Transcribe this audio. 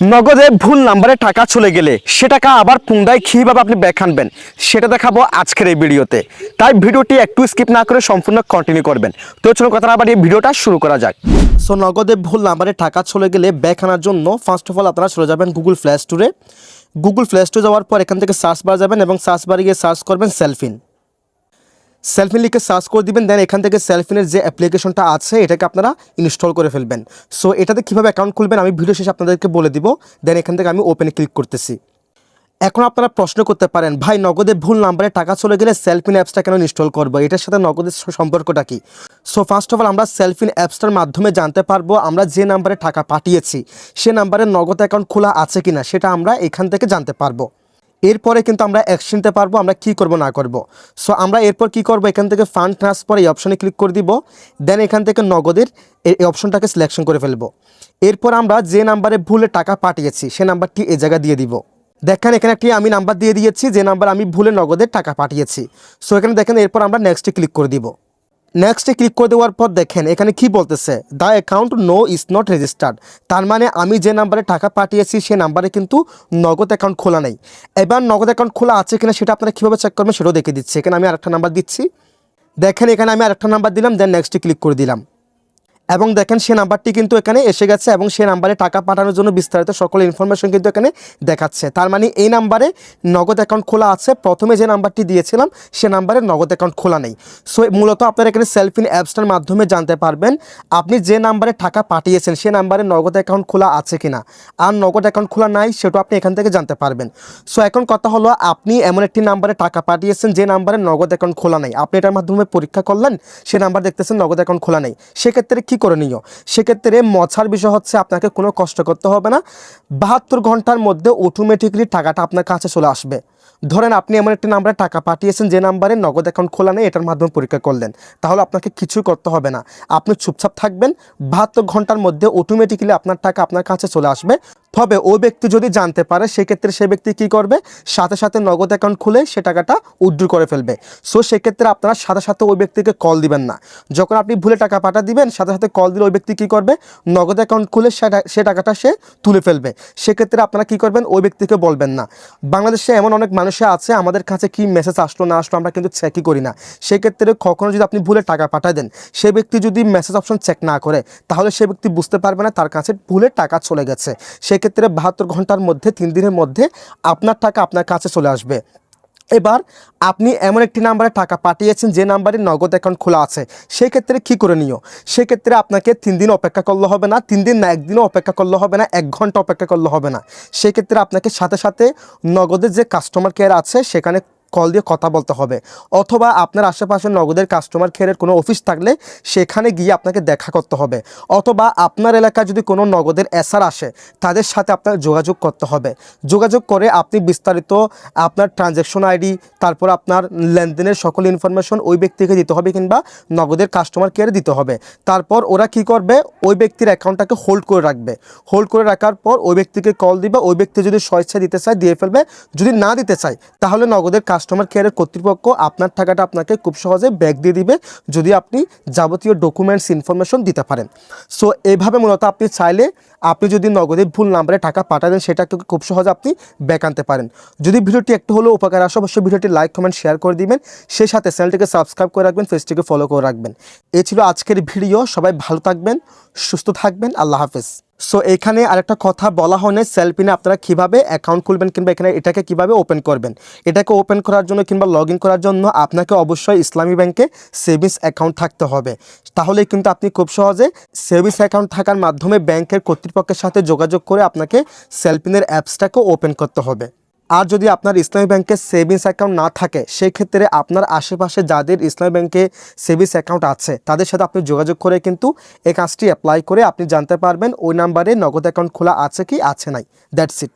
নগদে ভুল নাম্বারে টাকা চলে গেলে সে টাকা আবার পুনরায় কীভাবে আপনি ব্যাক আনবেন, সেটা দেখাবো আজকের এই ভিডিওতে। তাই ভিডিওটি একটু স্কিপ না করে সম্পূর্ণ কন্টিনিউ করবেন। তো চলুন কথা আবার এই ভিডিওটা শুরু করা যাক। সো নগদে ভুল নাম্বারে টাকা চলে গেলে ব্যাক আনার জন্য ফার্স্ট অফ অল আপনারা চলে যাবেন গুগল প্লে স্টোরে গুগল প্লে স্টোরে যাওয়ার পর এখান থেকে সার্চ বার যাবেন এবং সার্চ বারে গিয়ে সার্চ করবেন সেলফিন সেলফিন লিখে সার্চ করে দিবেন দেন এখান থেকে সেলফিনের যে অ্যাপ্লিকেশনটা আছে, এটাকে আপনারা ইনস্টল করে ফেলবেন। সো এটাতে কীভাবে অ্যাকাউন্ট খুলবেন, আমি ভিডিও শেষে আপনাদেরকে বলে দিব দেন এখান থেকে আমি ওপেনে ক্লিক করতেছি। এখন আপনারা প্রশ্ন করতে পারেন, ভাই, নগদে ভুল নাম্বারে টাকা চলে গেলে সেলফিন অ্যাপসটা কেন ইনস্টল করব? এটার সাথে নগদের সম্পর্কটা কি? সো ফার্স্ট অফ অল আমরা সেলফিন অ্যাপসটার মাধ্যমে জানতে পারব, আমরা যে নাম্বারে টাকা পাঠিয়েছি, সে নাম্বারে নগদ অ্যাকাউন্ট খোলা আছে কিনা, সেটা আমরা এখান থেকে জানতে পারব। এরপরে কিন্তু আমরা অ্যাকশন পারব, আমরা কি করব, না করব। সো আমরা এরপর কি করব? এখান থেকে ফান্ড ট্রান্সফার এই অপশনে ক্লিক করে দিব। দেন এখান থেকে নগদের এই অপশনটাকে সিলেকশন করে ফেলব। এরপর আমরা যে নাম্বারে ভুলে টাকা পাঠিয়েছি, সে নাম্বারটি এ জায়গায় দিয়ে দিব। দেখেন, এখানে একটি আমি নাম্বার দিয়ে দিয়েছি, যে নাম্বার আমি ভুলে নগদের টাকা পাঠিয়েছি। সো এখানে দেখেন, এরপর আমরা নেক্সটে ক্লিক করে দিব। নেক্সটে ক্লিক করে দেওয়ার পর দেখেন, এখানে কি বলতেছে? The account no is not registered তার মানে আমি যে নাম্বারে টাকা পাঠিয়েছি, সে নাম্বারে কিন্তু নগদ অ্যাকাউন্ট খোলা নেই। এবার নগদ অ্যাকাউন্ট খোলা আছে কিনা সেটা আপনারা কীভাবে চেক করবেন সেটাও দেখে দিচ্ছি। এখানে আমি আরেকটা নাম্বার দিচ্ছি। দেখেন, এখানে আমি আরেকটা নাম্বার দিলাম দেন নেক্সটে ক্লিক করে দিলাম। এবং দেখেন সে নাম্বারটি কিন্তু এখানে এসে গেছে এবং সে নাম্বারে টাকা পাঠানোর জন্য বিস্তারিত সকল ইনফরমেশন কিন্তু এখানে দেখাচ্ছে। তার মানে এই নাম্বারে নগদ অ্যাকাউন্ট খোলা আছে। প্রথমে যে নাম্বারটি দিয়েছিলাম, সে নাম্বারে নগদ অ্যাকাউন্ট খোলা নেই। সো মূলত আপনারা এখানে সেলফিন অ্যাপসটার মাধ্যমে জানতে পারবেন আপনি যে নাম্বারে টাকা পাঠিয়েছেন, সে নাম্বারে নগদ অ্যাকাউন্ট খোলা আছে কিনা। আর নগদ অ্যাকাউন্ট খোলা নাই সেটা আপনি এখান থেকে জানতে পারবেন। সো এখন কথা হলো আপনি এমন একটি নাম্বারে টাকা পাঠিয়েছেন যে নাম্বারে নগদ অ্যাকাউন্ট খোলা নেই। আপনি এটার মাধ্যমে পরীক্ষা করলেন, সে নাম্বার দেখতেছেন নগদ অ্যাকাউন্ট খোলা নেই। সেক্ষেত্রে কী করণীয় সেক্ষেত্রে মছার বিষয় হচ্ছে আপনাকে কোনো কষ্ট করতে হবে না। বাহাত্তর ঘণ্টার মধ্যে অটোমেটিকলি টাকাটা আপনার কাছে চলে আসবে। ধরেন আপনি এমন একটি নাম্বারে টাকা পাঠিয়েছেন, যে নাম্বারে নগদ অ্যাকাউন্ট খোলা নেই, এটার মাধ্যমে পরীক্ষা করলেন। তাহলে আপনাকে কিছুই করতে হবে না। আপনি চুপচাপ থাকবেন, বাহাত্তর ঘণ্টার মধ্যে অটোমেটিক্যালি আপনার টাকা আপনার কাছে চলে আসবে। তবে ও ব্যক্তি যদি জানতে পারে, সেক্ষেত্রে সে ব্যক্তি কি করবে? সাথে সাথে নগদ অ্যাকাউন্ট খুলে সে টাকাটা উইথড্র করে ফেলবে। সো সেক্ষেত্রে আপনারা সাথে সাথে ওই ব্যক্তিকে কল দিবেন না। যখন আপনি ভুলে টাকা পাঠা দিবেন, সাথে সাথে কল দিলে ওই ব্যক্তি কী করবে? নগদ অ্যাকাউন্ট খুলে সে টাকাটা সে তুলে ফেলবে। সেক্ষেত্রে আপনারা কি করবেন? ওই ব্যক্তিকে বলবেন না। বাংলাদেশে এমন অনেক মানুষে আছে, আমাদের কাছে কি মেসেজ আসলো, না আসলো, আমরা কিন্তু চেকই করি না। সেক্ষেত্রে কখনো যদি আপনি ভুলে টাকা পাঠায় দেন, সে ব্যক্তি যদি মেসেজ অপশন চেক না করে, তাহলে সে ব্যক্তি বুঝতে পারবে না তার কাছে ভুলে টাকা চলে গেছে। সেক্ষেত্রে বাহাত্তর ঘণ্টার মধ্যে, তিন দিনের মধ্যে আপনার টাকা আপনার কাছে চলে আসবে। এবার আপনি এমন একটি নাম্বারে টাকা পাঠিয়েছেন যে নাম্বারে নগদ অ্যাকাউন্ট খোলা আছে, সেক্ষেত্রে কী করে নিও? সেক্ষেত্রে আপনাকে তিন দিন অপেক্ষা করলে হবে না, তিন দিন না, একদিনও অপেক্ষা করলে হবে না, এক ঘণ্টা অপেক্ষা করলে হবে না। সেক্ষেত্রে আপনাকে সাথে সাথে নগদের যে কাস্টমার কেয়ার আছে, সেখানে কল দিয়ে কথা বলতে হবে। অথবা আপনার আশেপাশে নগদের কাস্টমার কেয়ারের কোনো অফিস থাকলে সেখানে গিয়ে আপনাকে দেখা করতে হবে। অথবা আপনার এলাকায় যদি কোনো নগদের এসআর আসে, তাদের সাথে আপনার যোগাযোগ করতে হবে। যোগাযোগ করে আপনি বিস্তারিত আপনার ট্রানজ্যাকশন আইডি তারপর আপনার লেনদেনের সকল ইনফরমেশন ওই ব্যক্তিকে দিতে হবে কিংবা নগদের কাস্টমার কেয়ারে দিতে হবে। তারপর ওরা কি করবে? ওই ব্যক্তির অ্যাকাউন্টটাকে হোল্ড করে রাখবে। হোল্ড করে রাখার পর ওই ব্যক্তিকে কল দিবে। ওই ব্যক্তি যদি স্বেচ্ছা দিতে চায়, দিয়ে ফেলবে। যদি না দিতে চায়, তাহলে নগদের কাস্টমার কেয়ারের কর্তৃপক্ষ আপনার টাকাটা আপনাকে খুব সহজে ব্যাক দিয়ে দিবে যদি আপনি যাবতীয় ডকুমেন্টস ইনফরমেশন দিতে পারেন। সো এইভাবে মূলত আপনি চাইলে আপনি যদি নগদে ভুল নাম্বারে টাকা পাঠাবেন সেটাকে খুব সহজে আপনি ব্যাক আনতে পারেন। যদি ভিডিওটি একটু হলেও উপকার আসে, অবশ্যই ভিডিওটি লাইক কমেন্ট শেয়ার করে দিবেন। সেই সাথে চ্যানেলটিকে সাবস্ক্রাইব করে রাখবেন ফেসটিকে ফলো করে রাখবেন। এই ছিল আজকের ভিডিও। সবাই ভালো থাকবেন, সুস্থ থাকবেন। আল্লাহ হাফেজ। সো এখানে আরেকটা কথা বলা হয় না সেলফিনে আপনারা কীভাবে অ্যাকাউন্ট খুলবেন কিংবা এখানে এটাকে কীভাবে ওপেন করবেন? এটাকে ওপেন করার জন্য কিংবা লগ করার জন্য আপনাকে অবশ্যই ইসলামী ব্যাংকে সেভিংস অ্যাকাউন্ট থাকতে হবে। তাহলে কিন্তু আপনি খুব সহজে সেভিংস অ্যাকাউন্ট থাকার মাধ্যমে ব্যাংকের কর্তৃপক্ষের সাথে যোগাযোগ করে আপনাকে সেলফিনের অ্যাপসটাকে ওপেন করতে হবে। আর যদি আপনার ইসলামী ব্যাংকে সেভিংস অ্যাকাউন্ট না থাকে সেই ক্ষেত্রে আপনার আশেপাশে যাদের ইসলামী ব্যাংকে সেভিংস অ্যাকাউন্ট আছে, তাদের সাথে আপনি যোগাযোগ করে কিন্তু এই কাজটি অ্যাপ্লাই করে আপনি জানতে পারবেন, ওই নাম্বারে নগদ অ্যাকাউন্ট খোলা আছে কি, আছে নাই। That's it.